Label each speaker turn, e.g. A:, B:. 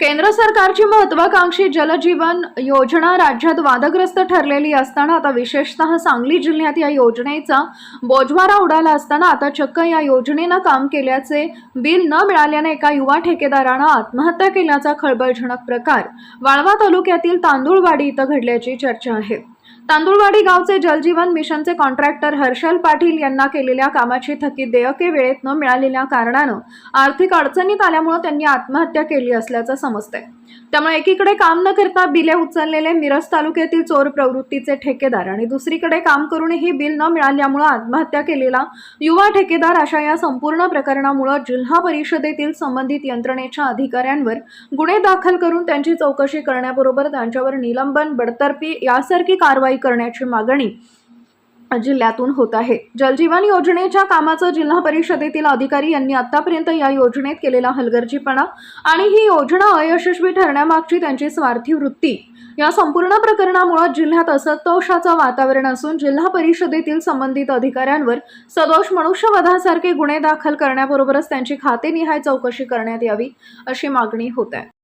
A: केंद्र सरकारची महत्वाकांक्षी जलजीवन योजना राज्यात वादग्रस्त ठरलेली असताना आता विशेषतः सांगली जिल्ह्यात या योजनेचा बोजवारा उडाला असताना आता चक्क या योजनेनं काम केल्याचे बिल न मिळाल्याने एका युवा ठेकेदारानं आत्महत्या केल्याचा खळबळजनक प्रकार. वाळवा तालुक्यातील तांदूळवाडी इथं घडल्याची चर्चा आहे. तांदूळवाडी गावचे जलजीवन मिशनचे कॉन्ट्रॅक्टर हर्षल पाटील यांना केलेल्या कामाची थकीत देयके वेळेत न मिळालेल्या कारणानं आर्थिक अडचणीत आल्यामुळे त्यांनी आत्महत्या केली असल्याचं समजतंय. त्यामुळे एकीकडे काम न करता बिले उचललेले मिरज तालुक्यातील चोर प्रवृत्तीचे ठेकेदार आणि दुसरीकडे काम करूनही बिल न मिळाल्यामुळे आत्महत्या केलेला युवा ठेकेदार अशा या संपूर्ण प्रकरणामुळे जिल्हा परिषदेतील संबंधित यंत्रणेच्या अधिकाऱ्यांवर गुन्हे दाखल करून त्यांची चौकशी करण्याबरोबर त्यांच्यावर निलंबन बडतर्फी यासारखी कारवाई करण्याची मागणी जिल्ह्यातून होत आहे. जलजीवन योजनेच्या कामाचं जिल्हा परिषदेतील अधिकारी यांनी आतापर्यंत या योजनेत केलेला हलगर्जीपणा आणि ही योजना अयशस्वी ठरण्यामागची त्यांची स्वार्थी वृत्ती. या संपूर्ण प्रकरणामुळे जिल्ह्यात असंतोषाचं वातावरण असून जिल्हा परिषदेतील संबंधित अधिकाऱ्यांवर सदोष मनुष्यवधासारखे गुन्हे दाखल करण्याबरोबरच त्यांची खातेनिहाय चौकशी करण्यात यावी अशी मागणी होत आहे.